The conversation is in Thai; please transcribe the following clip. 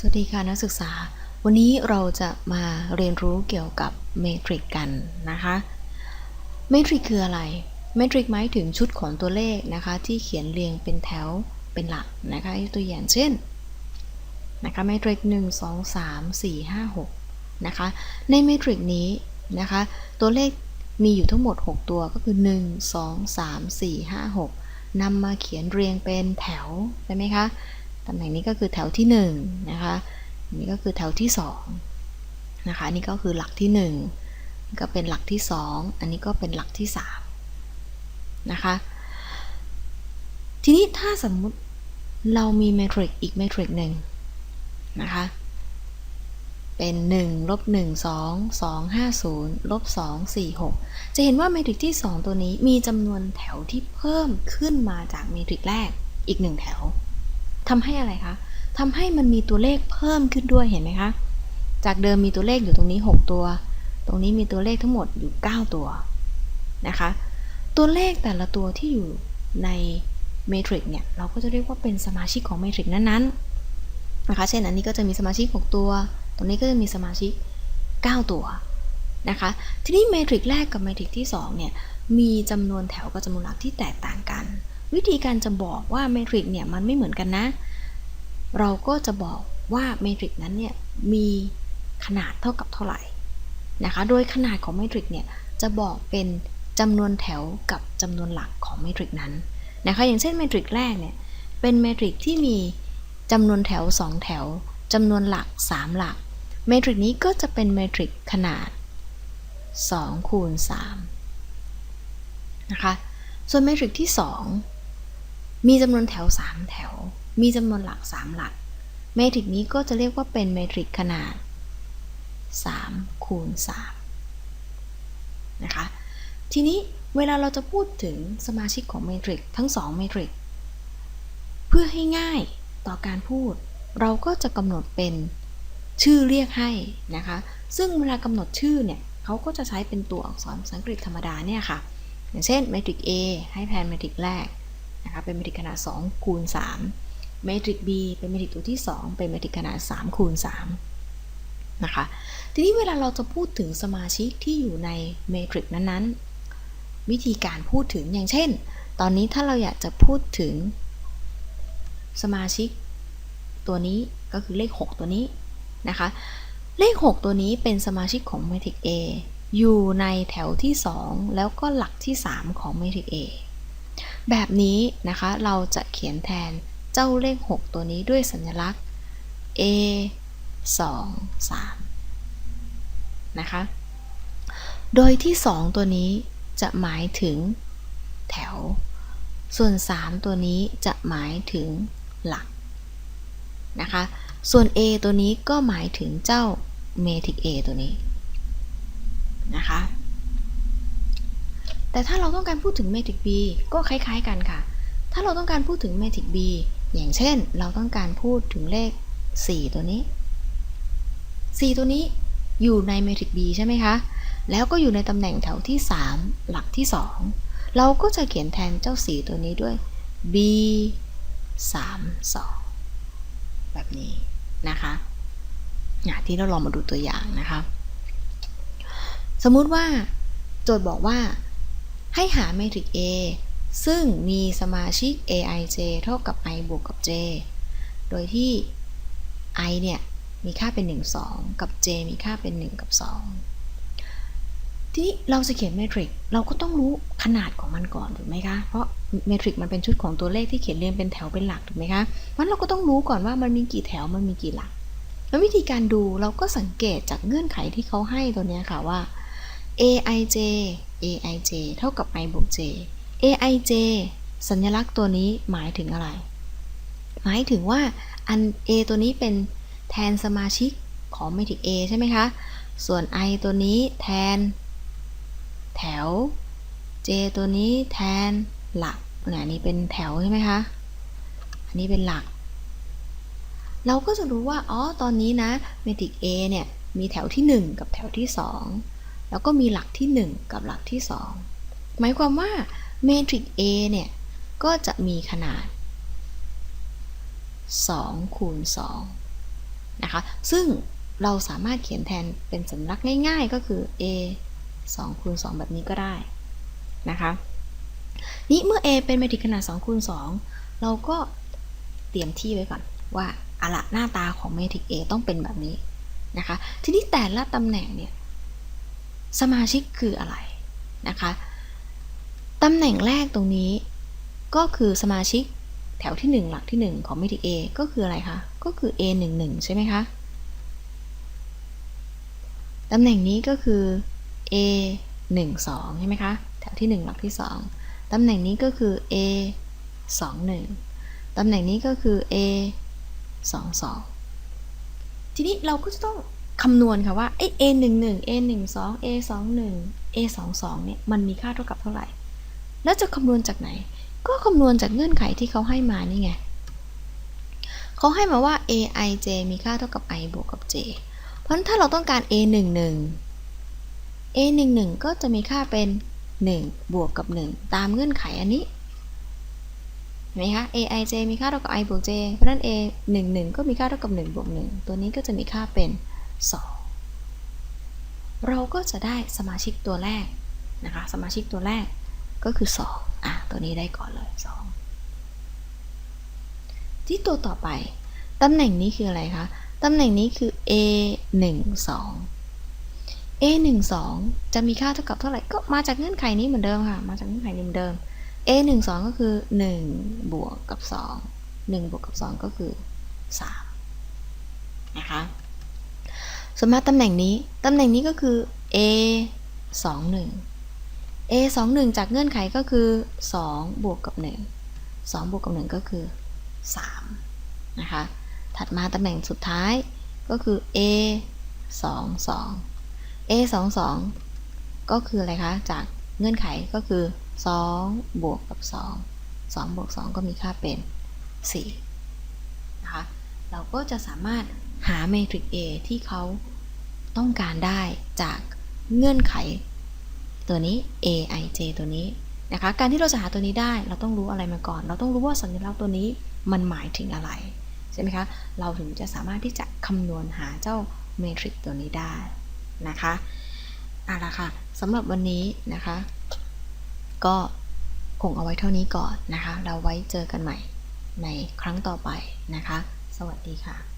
สวัสดีค่ะนักศึกษา วันนี้เราจะมาเรียนรู้เกี่ยวกับเมทริกกันนะคะเมทริกคืออะไรเมทริกหมายถึงชุดของตัวเลขนะคะที่เขียนเรียงเป็นแถวเป็นหลักนะคะยกตัวอย่างเช่นนะคะเมทริก1 2 3 4 5 6นะคะในเมทริกนี้นะคะตัวเลขมีอยู่ทั้งหมด 6 ตัวก็คือ 1 2 3 4 5 6นำมาเขียนเรียงเป็นแถวใช่ไหมคะ ตำแหน่งนี้ก็คือแถวที่1นะคะนนี้ก็คือแถวที่2นะคะนนี้ก็คือหลักที่1นี่ก็เป็นหลักที่ 2 อันนี้ก็เป็นหลักที่3นะคะทีนี้ถ้าสมมุติเรามีเมทริกอีกเมทริกหนึ่งนะคะเป็น1ลบ1 2 2 5 0ลบ2 4 6 จะเห็นว่าเมทริกที่ 2 ตัวนี้มีจำนวนแถวที่เพิ่มขึ้นมาจากเมทริกแรกอีก 1 แถว ทำให้อะไรคะทำให้มันมีตัวเลขเพิ่มขึ้นด้วยเห็นไหมคะ จากเดิมมีตัวเลขอยู่ตรงนี้ 6 ตัว ตรงนี้มีตัวเลขทั้งหมดอยู่ 9 ตัวนะคะ ตัวเลขแต่ละตัวที่อยู่ในเมทริกเนี่ย เราก็จะเรียกว่าเป็นสมาชิกของเมทริกนั้นๆนะคะ เช่นอันนี้ก็จะมีสมาชิก 6 ตัว ตรงนี้ก็จะมีสมาชิก 9 ตัวนะคะ ทีนี้เมทริกแรกกับเมทริกที่ 2 เนี่ย มีจำนวนแถวกับจำนวนหลักที่แตกต่างกัน วิธีการจะบอกว่าเมทริกเนี่ยมันไม่เหมือนกันนะ เราก็จะบอกว่าเมทริกนั้นเนี่ยมีขนาดเท่ากับเท่าไหร่นะคะ โดยขนาดของเมทริกเนี่ยจะบอกเป็นจำนวนแถวกับจำนวนหลักของเมทริกนั้นนะคะ อย่างเช่นเมทริกแรกเนี่ยเป็นเมทริกที่มีจำนวนแถว 2 แถวจำนวนหลัก 3 หลัก เมทริกนี้ก็จะเป็นเมทริกขนาด2คูณ3นะคะ ส่วนเมทริกที่ 2 มีจำนวนแถว 3 แถว มีจำนวนหลัก 3 หลัก เมทริกนี้ก็จะเรียกว่าเป็นเมทริกขนาด3คูณ3นะคะ ทีนี้เวลาเราจะพูดถึงสมาชิกของเมทริกทั้ง 2 เมทริก เพื่อให้ง่ายต่อการพูด เราก็จะกำหนดเป็นชื่อเรียกให้นะคะ ซึ่งเวลากำหนดชื่อเนี่ยเขาก็จะใช้เป็นตัวอักษรภาษาอังกฤษธรรมดาเนี่ยค่ะ อย่างเช่นเมทริก A ให้แทนเมทริกแรก นะคะเป็นเมทริกขนาด2คูณ3เมทริก B เป็นเมทริกตัวที่ 2 เป็นเมทริกขนาด3คูณ3นะคะทีนี้เวลาเราจะพูดถึงสมาชิกที่อยู่ในเมทริกนั้นๆ วิธีการพูดถึงอย่างเช่น ตอนนี้ถ้าเราอยากจะพูดถึงสมาชิกตัวนี้ก็คือเลข 6 ตัวนี้นะคะ เลข 6 ตัวนี้เป็นสมาชิกของเมทริก A อยู่ในแถวที่ 2 แล้วก็หลักที่ 3 ของเมทริก A แบบนี้นะคะเราจะเขียนแทนเจ้าเลข 6 ตัวนี้ด้วยสัญลักษณ์ A 2 3 นะคะ โดยที่ 2 ตัวนี้จะหมายถึงแถว ส่วน 3 ตัวนี้จะหมายถึงหลักนะคะ ส่วน A ตัวนี้ก็หมายถึงเจ้าเมทริก A ตัวนี้นะคะ แต่ถ้าเราต้องการพูดถึงเมทริก B ก็คล้ายๆกันค่ะ ถ้าเราต้องการพูดถึงเมทริก B อย่างเช่น เราต้องการพูดถึงเลข 4 ตัวนี้ 4 ตัวนี้อยู่ในเมทริก B ใช่ไหมคะ แล้วก็อยู่ในตำแหน่งแถวที่ 3 หลักที่ 2 เราก็จะเขียนแทนเจ้า 4 ตัวนี้ด้วย B 3 2 แบบนี้นะคะที่เราลองมาดูตัวอย่างนะคะ สมมุติว่าโจทย์บอกว่า ให้หาเมทริก A ซึ่งมีสมาชิก aij เท่ากับ i บวกกับ j โดยที่ i เนี่ยมีค่าเป็น 1 2 กับ j มีค่าเป็น 1 กับ 2 ทีนี้เราจะเขียนเมทริกเราก็ต้องรู้ขนาดของมันก่อนถูกไหมคะ เพราะเมทริกมันเป็นชุดของตัวเลขที่เขียนเรียงเป็นแถวเป็นหลักถูกไหมคะมันเราก็ต้องรู้ก่อนว่ามันมีกี่แถวมันมีกี่หลัก แล้ววิธีการดูเราก็สังเกตจากเงื่อนไขที่เขาให้ตัวนี้ค่ะว่า aij aij เท่ากับ i บวก j aij สัญลักษณ์ตัวนี้หมายถึงอะไร หมายถึงว่าอัน a ตัวนี้เป็นแทนสมาชิกของเมทริก a ใช่ไหมคะ ส่วน i ตัวนี้แทน แถว j ตัวนี้แทนหลักอันนี้เป็นแถวใช่ไหมคะ อันนี้เป็นหลัก เราก็จะรู้ว่า อ๋อ ตอนนี้นะเมทริก A เนี่ย มีแถวที่ 1 กับแถวที่ 2 แล้วก็มีหลักที่ 1 กับหลักที่ 2 หมายความว่าเมทริก A เนี่ย ก็จะมีขนาด2คูณ2นะคะ ซึ่งเราสามารถเขียนแทนเป็นสัญลักษณ์ง่ายๆ ก็คือ a 2คูณ2แบบนี้ก็ได้นะคะ นี้เมื่อ a เป็นเมตริกขนาด2คูณ2เราก็เตรียมที่ไว้ก่อนว่าอะละหน้าตาของเมตริก A ต้องเป็นแบบนี้นะคะ ทีนี้แต่ละตำแหน่งเนี่ย สมาชิกคืออะไรนะคะตำแหน่งแรกตรงนี้ก็คือสมาชิกแถวที่ 1 หลักที่ 1 ของเมตริก A ก็คืออะไรคะ ก็คือ A 1 1ใช่ไหมคะ ตำแหน่งนี้ก็คือ A 1 2ใช่ไหมคะ แถวที่ 1 หลักที่ 2 ตำแหน่งนี้ก็คือ A 2 1 ตำแหน่งนี้ก็คือ A 2 2 ทีนี้เราก็จะต้อง คำนวณค่ะว่าไอ้ A 1 1 A 1 2 A 2 1 A 2 2เนี่ยมันมีค่าเท่ากับเท่าไหร่ แล้วจะคำนวณจากไหน ก็คำนวณจากเงื่อนไขที่เขาให้มานี่ไงเขาให้มาว่า a i j มีค่าเท่ากับ i บวกกับ j เพราะฉะนั้นถ้าเราต้องการ a 1 1 a 1 1ก็จะมีค่าเป็น 1 บวกกับ 1 ตามเงื่อนไขอันนี้เห็นไหมคะ a i j มีค่าเท่ากับ i บวก j เพราะฉะนั้น a 1 1ก็มีค่าเท่ากับ 1 บวก 1 ตัวนี้ก็จะมีค่าเป็น 2 เราก็จะได้สมาชิกตัวแรกนะคะสมาชิกตัวแรกก็คือ 2 อะ ตัวนี้ได้ก่อนเลย 2 ที่ตัวต่อไปตำแหน่งนี้คืออะไรคะ ตำแหน่งนี้คือ a 1 2 a 1 2จะมีค่าเท่ากับเท่าไหร่ ก็มาจากเงื่อนไขนี้เหมือนเดิมค่ะ มาจากเงื่อนไขนี้เหมือนเดิม a 1 2ก็คือ 1 บวกกับ 2 1 บวกกับ 2 ก็คือ 3 นะคะ ส่วนมาตำแหน่งนี้ ตำแหน่งนี้ก็คือ a 2 1 a 2 1 จากเงื่อนไขก็คือ 2 บวกกับ 1 2 บวกกับ 1 ก็คือ 3 นะคะ ถัดมาตำแหน่งสุดท้ายก็คือ a 2 2 a 2 2 ก็คืออะไรคะ จากเงื่อนไขก็คือ 2 บวกกับ 2 2 บวก 2 ก็มีค่าเป็น 4 นะคะ เราก็จะสามารถ หาเมทริก A ที่เขาต้องการได้จากเงื่อนไข ตัวนี้ A I J ตัวนี้นะคะการที่เราจะหาตัวนี้ได้เราต้องรู้อะไรมาก่อน เราต้องรู้ว่าสัญลักษณ์ตัวนี้มันหมายถึงอะไรใช่ไหมคะเราถึงจะสามารถที่จะคำนวณหาเจ้าเมทริกตัวนี้ได้นะคะเอาละค่ะสำหรับวันนี้นะคะ ก็คงเอาไว้เท่านี้ก่อนนะคะ เราไว้เจอกันใหม่ในครั้งต่อไปนะคะ สวัสดีค่ะ